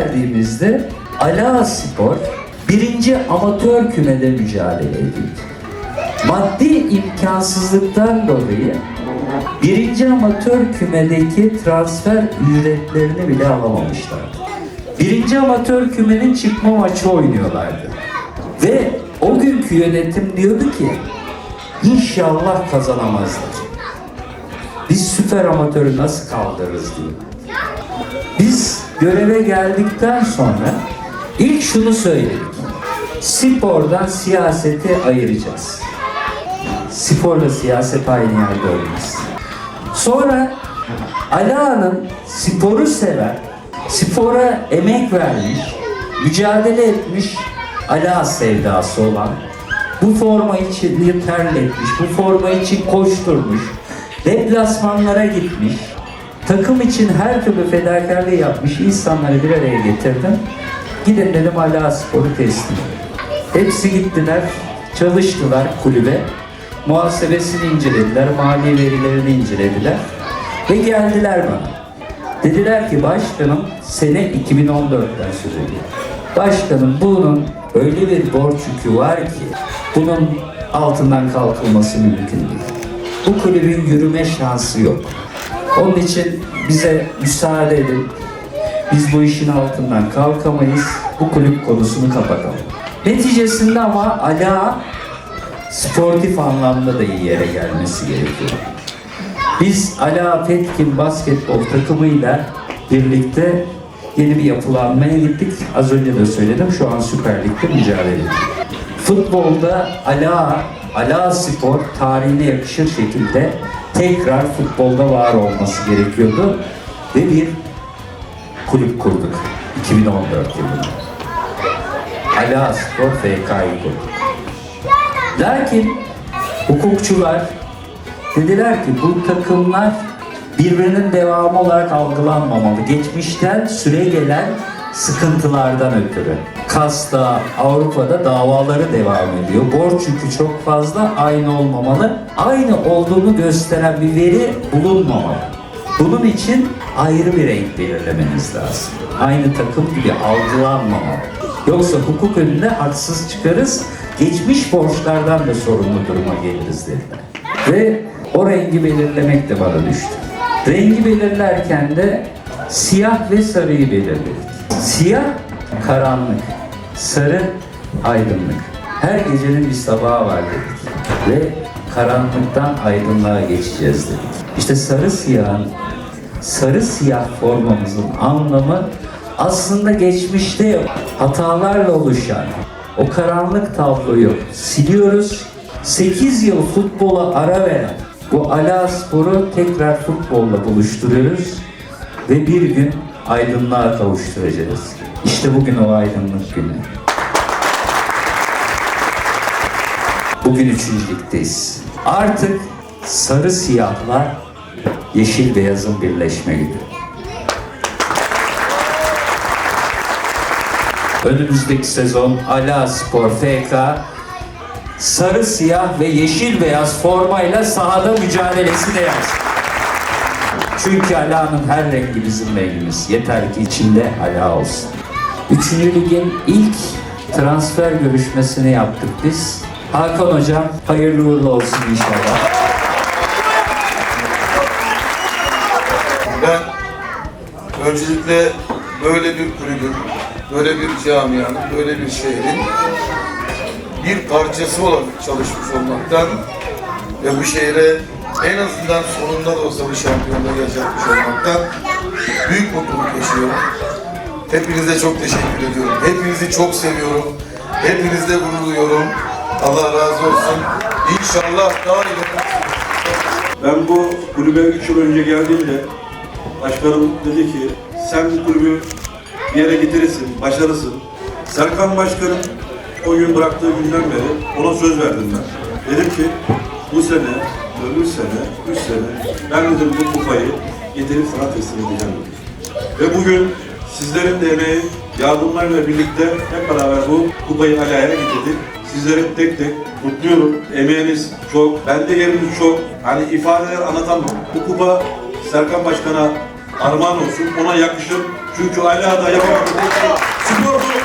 göreve geldiğimizde Ala Spor birinci amatör kümede mücadele edildi. Maddi imkansızlıktan dolayı birinci amatör kümedeki transfer ücretlerini bile alamamışlardı. Birinci amatör kümenin çıkma maçı oynuyorlardı. Ve o günkü yönetim diyordu ki inşallah kazanamazlar. Biz süper amatörü nasıl kaldırırız diye. Biz göreve geldikten sonra ilk şunu söyledik. Spordan siyaseti ayıracağız. Sporla siyaset aynı yerde olmaz. Sonra Ala'nın sporu sever, spora emek vermiş, mücadele etmiş Ala sevdası olan, bu forma için terletmiş, bu forma için koşturmuş, deplasmanlara gitmiş, takım için her türlü fedakarlığı yapmış insanları bir araya getirdim. Gidin dedim Ala Spor'u teslim. Hepsi gittiler, çalıştılar kulübe. Muhasebesini incelediler, mali verilerini incelediler ve geldiler bana. Dediler ki başkanım sene 2014'ten söz ediyor. Başkanım bunun öyle bir borç yükü var ki bunun altından kalkılması mümkün değil. Bu kulübün yürüme şansı yok. Onun için bize müsaade edin. Biz bu işin altından kalkamayız. Bu kulüp konusunu kapatalım. Neticesinde ama Ala sportif anlamda da iyi yere gelmesi gerekiyor. Biz Ala Petkin basketbol takımıyla birlikte yeni bir yapılanmaya gittik. Az önce de söyledim şu an Süper Lig'de mücadele ediyoruz. Futbolda Ala, Ala Spor tarihine yakışır şekilde tekrar futbolda var olması gerekiyordu. Ve bir kulüp kurduk 2014 yılında. Ala Spor FK'yı kurduk. Lakin hukukçular dediler ki bu takımlar birbirinin devamı olarak algılanmamalı. Geçmişten süre gelen sıkıntılardan ötürü. Kas'ta, Avrupa'da davaları devam ediyor. Borç yükü çok fazla, aynı olmamalı. Aynı olduğunu gösteren bir veri bulunmamalı. Bunun için ayrı bir renk belirlemeniz lazım. Aynı takım gibi algılanmamalı. Yoksa hukuk önünde haksız çıkarız, geçmiş borçlardan da sorumlu duruma geliriz dediler. Ve o rengi belirlemek de bana düştü. Rengi belirlerken de siyah ve sarıyı belirledik. Siyah karanlık, sarı aydınlık. Her gecenin bir sabahı var dedik. Ve karanlıktan aydınlığa geçeceğiz dedik. İşte sarı siyahın, sarı siyah formamızın anlamı aslında geçmişte. Hatalarla oluşan o karanlık tabloyu siliyoruz. 8 yıl futbola ara veren bu Ala Spor'u tekrar futbolla buluşturuyoruz ve bir gün aydınlığa kavuşturacağız. İşte bugün o aydınlık günü. Bugün üçüncülükteyiz. Artık sarı siyahla yeşil beyazın birleşme günü. Önümüzdeki sezon Ala Spor FK sarı siyah ve yeşil beyaz formayla sahada mücadelesi de yapsın. Çünkü Ala'nın her rengi bizim rengimiz. Yeter ki içinde Ala olsun. Üçüncü ligin ilk transfer görüşmesini yaptık biz. Hakan Hocam hayırlı uğurlu olsun inşallah. Ben öncelikle böyle bir kulübün, böyle bir camianın, böyle bir şehrin bir parçası olarak çalışmış olmaktan ve bu şehre en azından sonunda da olsa bir şampiyonluğu yaşatmış olmaktan büyük mutluluk yaşıyorum. Hepinize çok teşekkür ediyorum. Hepinizi çok seviyorum. Hepinizle gurur duyuyorum. Allah razı olsun. İnşallah daha iyi Ben bu kulübe 3 yıl önce geldiğimde başkanım dedi ki sen bu kulübü bir yere getirirsin, başarısın. Serkan Başkanım o gün bıraktığı günden beri ona söz verdim ben. Dedim ki bu sene, öbür sene, üç sene ben dedim bu kupayı getirip sana teslim edeceğim. Ve bugün sizlerin de emeği, yardımlarıyla birlikte hep beraber bu kupayı Ala'ya getirdik. Sizleri tek tek kutluyorum. Emeğiniz çok, bende yeriniz çok. Hani ifadeler anlatamam. Bu kupa Serkan Başkan'a armağan olsun. Ona yakışır. Çünkü hala da yapamadığı spor